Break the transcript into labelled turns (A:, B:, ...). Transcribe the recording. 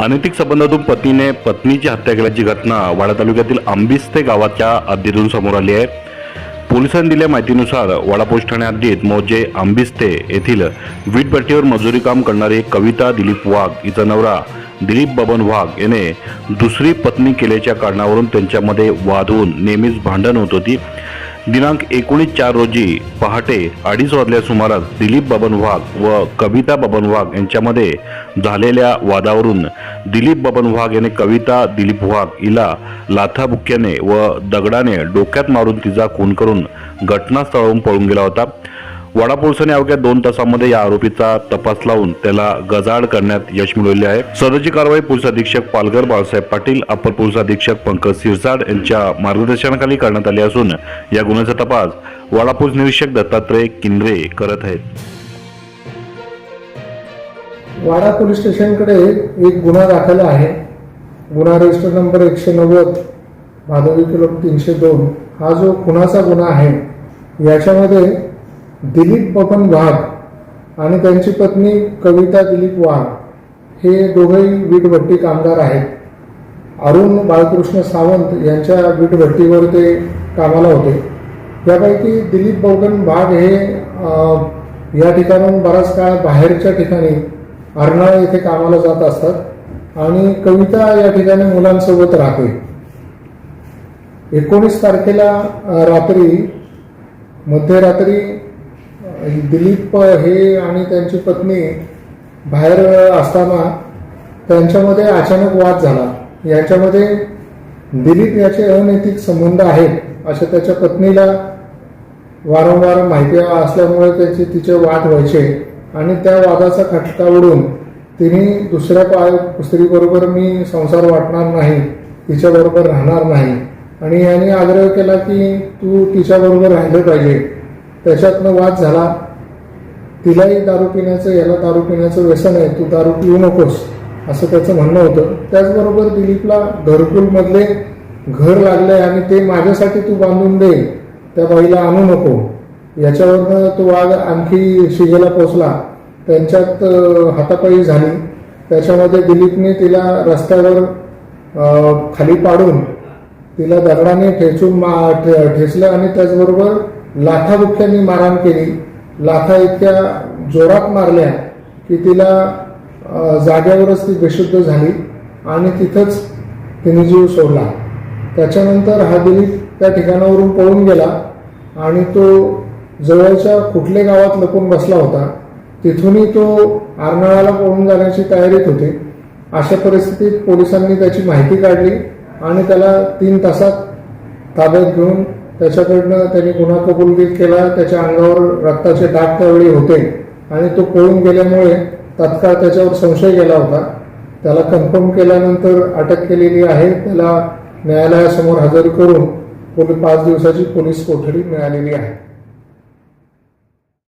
A: अनैतिक संबंधातून पत्नीने पत्नीची हत्या केल्याची घटना वाडा तालुक्यातील आंबिस्ते गावाच्या हद्दीतून समोर आली आहे. पोलिसांनी दिल्या माहितीनुसार वाडा पोलीस ठाणे हद्दीत मौजे आंबिस्ते येथील वीटभट्टीवर मजुरी काम करणारी कविता दिलीप वाघ हिचा नवरा दिलीप बबन वाघ याने दुसरी पत्नी केल्याच्या कारणावरून त्यांच्यामध्ये वाद होऊन नेहमीच भांडण होत होती. दिनांक एकोणीस चार रोजी पहाटे अडीच वाजल्या सुमारास दिलीप बबन वाघ व कविता बबन वाघ यांच्यामध्ये झालेल्या वादावरून दिलीप बबन वाघ याने कविता दिलीप वाघ हिला लाथाबुक्क्याने व दगडाने डोक्यात मारून तिचा खून करून घटनास्थळावरून पळून गेला होता. वाडा पोलिसांनी अवघ्या दोन तासामध्ये या आरोपीचा तपास लावून त्याला गजाड करण्यात यश मिळवले आहे. सदरची कारवाई पोलीस अधीक्षक पालघर बाळासाहेब पाटील अपर पोलीस अधीक्षक पंकज सिरसाड यांच्या मार्गदर्शनाखाली करण्यात आली असून या गुन्ह्याचा तपास वाडा पोलीस निरीक्षक दत्तात्रय किंद्रे करत आहेत.
B: वाडा पोलीस स्टेशनकडे एक गुन्हा दाखल आहे. गुन्हा रजिस्टर नंबर एकशे नव्वद भादवी किलो तीनशे दोन. हा जो खुनाचा गुन्हा आहे याच्यामध्ये दिलीप बबन वाघ आणि त्यांची पत्नी कविता दिलीप वाघ हे दोघंही वीटभट्टी कामगार आहेत. अरुण बाळकृष्ण सावंत यांच्या वीटभट्टीवर ते कामाला होते. त्यापैकी दिलीप बबन वाघ हे या ठिकाणून बराच काळ बाहेरच्या ठिकाणी अर्नाळा येथे कामाला जात असतात आणि कविता या ठिकाणी मुलांसोबत राहते. एकोणीस तारखेला रात्री मध्यरात्री दिलीप हे आणि त्यांची पत्नी बाहेर असताना त्यांच्यामध्ये अचानक वाद झाला. याच्यामध्ये दिलीप याचे अनैतिक संबंध आहेत अशा त्याच्या पत्नीला वारंवार माहिती असल्यामुळे त्याचे तिचे वाद व्हायचे आणि त्या वादाचा खटका उडून तिने दुसऱ्या पा स्त्रीबरोबर मी संसार वाटणार नाही तिच्याबरोबर राहणार नाही. आणि याने आग्रह केला की तू तिच्याबरोबर राहिलं पाहिजे. त्याच्यातनं वाद झाला. तिलाही दारू पिण्याचं याला दारू पिण्याचं व्यसन आहे तू दारू पिऊ नकोस असं त्याचं म्हणणं होतं. त्याचबरोबर दिलीपला घरकुलमधले घर लागले आणि ते माझ्यासाठी तू बांधून दे त्या बाईला आणू नको. याच्यावरनं तो वाद आणखी शिजेला पोचला. त्यांच्यात हातापायी झाली. त्याच्यामध्ये दिलीपने तिला रस्त्यावर खाली पाडून तिला दगडाने ठेचून मा ठे- ठेचलं आणि त्याचबरोबर लाथाबुक्क्यांनी मारहाण केली. लाथा इतक्या जोरात मारल्या की तिला जाग्यावरच ती बेशुद्ध झाली आणि तिथंच तिने जीव सोडला. त्याच्यानंतर हा दिलीप त्या ठिकाणावरून पळून गेला आणि तो जवळच्या कुठल्या गावात लपून बसला होता. तिथूनही तो आरनाळाला पळून जाण्याची तयारीत होते. अशा परिस्थितीत पोलिसांनी त्याची माहिती काढली आणि त्याला तीन तासात ताब्यात घेऊन त्याच्याकडनं त्यांनी गुन्हा कबूल केला त्याच्या अंगावर रक्ताचे डाग त्यावेळी होते. आणि तो पळून गेल्यामुळे तत्काळ त्याच्यावर संशय गेला होता. त्याला कन्फर्म केल्यानंतर अटक केलेली आहे. त्याला न्यायालयासमोर हजर करून पोलीस पाच दिवसाची पोलीस कोठडी मिळालेली आहे.